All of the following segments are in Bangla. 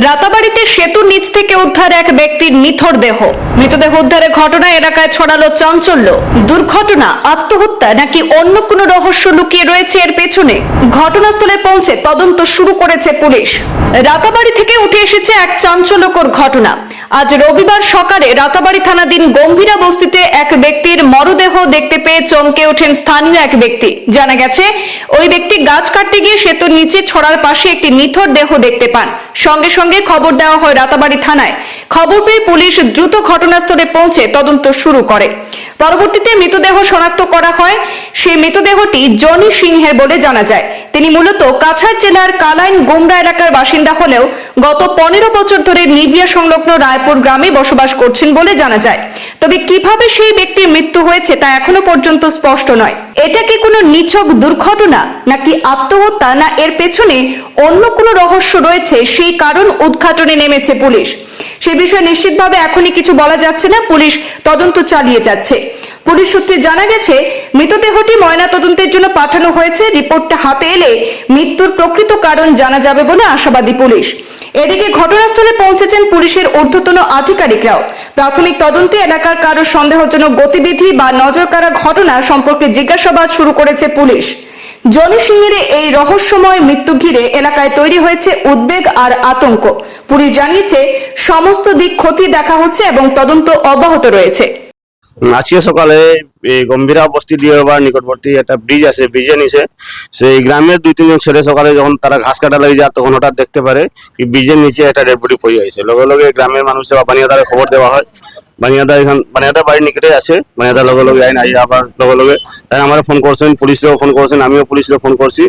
রাতাবাড়িতে সেতুর নিচ থেকে উদ্ধার এক ব্যক্তির নিথর দেহ। মৃতদেহ উদ্ধারের ঘটনা এলাকায় ছড়ালো চাঞ্চল্য। দুর্ঘটনা, আত্মহত্যা নাকি অন্য কোনো রহস্য লুকিয়ে রয়েছে এর পেছনে? ঘটনাস্থলে পৌঁছে তদন্ত শুরু করেছে পুলিশ। রাতাবাড়ি থেকে উঠে এসেছে এক চাঞ্চল্যকর ঘটনা। আজ রবিবার সকালে রাতাবাড়ি থানাধীন গম্ভীরা বস্তিতে এক ব্যক্তির মরদেহ দেখতে পেয়ে চমকে ওঠেন স্থানীয় এক ব্যক্তি। জানা গেছে, ওই ব্যক্তি গাছ কাটতে গিয়ে সেতুর নিচে ছড়ার পাশে একটি নিথর দেহ দেখতে পান। সঙ্গে সঙ্গে খবর দেওয়া হয় রাতাবাড়ি থানায়। খবর পেয়ে পুলিশ দ্রুত ঘটনাস্থলে পৌঁছে তদন্ত শুরু করে। পরবর্তীতে মৃতদেহ শনাক্ত করা হয়। সেই মৃতদেহটি জনি সিংহের বলে জানা যায়। তিনি মূলত কাছাড় জেলার কালাইন গোমরা এলাকার বাসিন্দা হলেও গত পনেরো বছর ধরে নিবিয়া সংলগ্ন রায়পুর গ্রামে বসবাস করছেন বলে জানা যায়। তবে কীভাবে সেই ব্যক্তির মৃত্যু হয়েছে তা এখনও পর্যন্ত স্পষ্ট নয়। এটা কি কোনো নিছক দুর্ঘটনা, নাকি আত্মহত্যা, না এর পেছনে অন্য কোনো রহস্য রয়েছে, সেই কারণ উদ্ঘাটনে নেমেছে পুলিশ। সে বিষয়ে নিশ্চিতভাবে এখনই কিছু বলা যাচ্ছে না, পুলিশ তদন্ত চালিয়ে যাচ্ছে। পুলিশ সূত্রে জানা গেছে, মৃতদেহটি ময়না তদন্তের জন্য পাঠানো হয়েছে। রিপোর্টটা হাতে এলে মৃত্যুর প্রকৃত কারণ জানা যাবে বলে আশাবাদী পুলিশ। এদিকে ঘটনাস্থলে পৌঁছেছেন পুলিশের ঊর্ধ্বতন আধিকারিকরাও। প্রাথমিক তদন্তে এলাকার কারও সন্দেহজনক গতিবিধি বা নজর কাড়া ঘটনা সম্পর্কে জিজ্ঞাসাবাদ শুরু করেছে পুলিশ। জনি সিংহের এই রহস্যময় মৃত্যু ঘিরে এলাকায় তৈরি হয়েছে উদ্বেগ আর আতঙ্ক। পুলিশ জানিয়েছে, সমস্ত দিক ক্ষতি দেখা হচ্ছে এবং তদন্ত অব্যাহত রয়েছে। আজকে সকালে গম্ভীরা বস্তি দিয়ে বা নিকটবর্তী একটা ব্রিজ আছে ব্রিজের নিচে। সেই গ্রামের দুই তিনজন ছেলে সকালে যখন তারা ঘাস কাটা লাগে যায়, তখন হঠাৎ দেখতে পারে ব্রিজের নিচে একটা ডেড বডি পড়ে আছে। লগে লগে গ্রামের মানুষের বা বানিয়াদারে খবর দেওয়া হয়। বানিয়াদা এখান বানিয়াদা বাড়ির নিকটে আছে। বানিয়াদা লগে লগে আইন আই আবার লগে লগে। তাই আমার ফোন করছেন পুলিশেও ফোন করছেন, আমিও পুলিশেও ফোন করছি।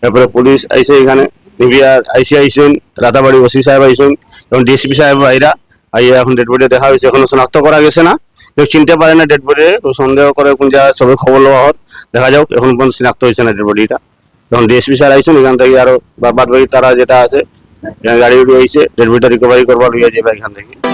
তারপরে পুলিশ আইসে এখানে। নিবিয়ার আইসি আইসুন রাতাবাড়ি ওসি সাহেব আইসুন এবং ডিএসপি সাহেব আইরা আইয়া এখন ডেড বডি দেখা হয়েছে। এখনও শনাক্ত করা গেছে না। কেউ চিনতে পারে না ডেড বডি সন্দেহ করে কোন জায়গায় সবাই খবর লওয়া হোক, দেখা যাক, এখন পর্যন্ত শনাক্ত হয়েছে না ডেড বডিটা এখন ডিএসপি স্যার আইসুন এখান থেকে আরও বাদ বাকি তারা যেটা আছে গাড়ি উড়ি হয়েছে ডেড বডিটা রিকভারি করবার লইয়া যাবে এখান থেকে।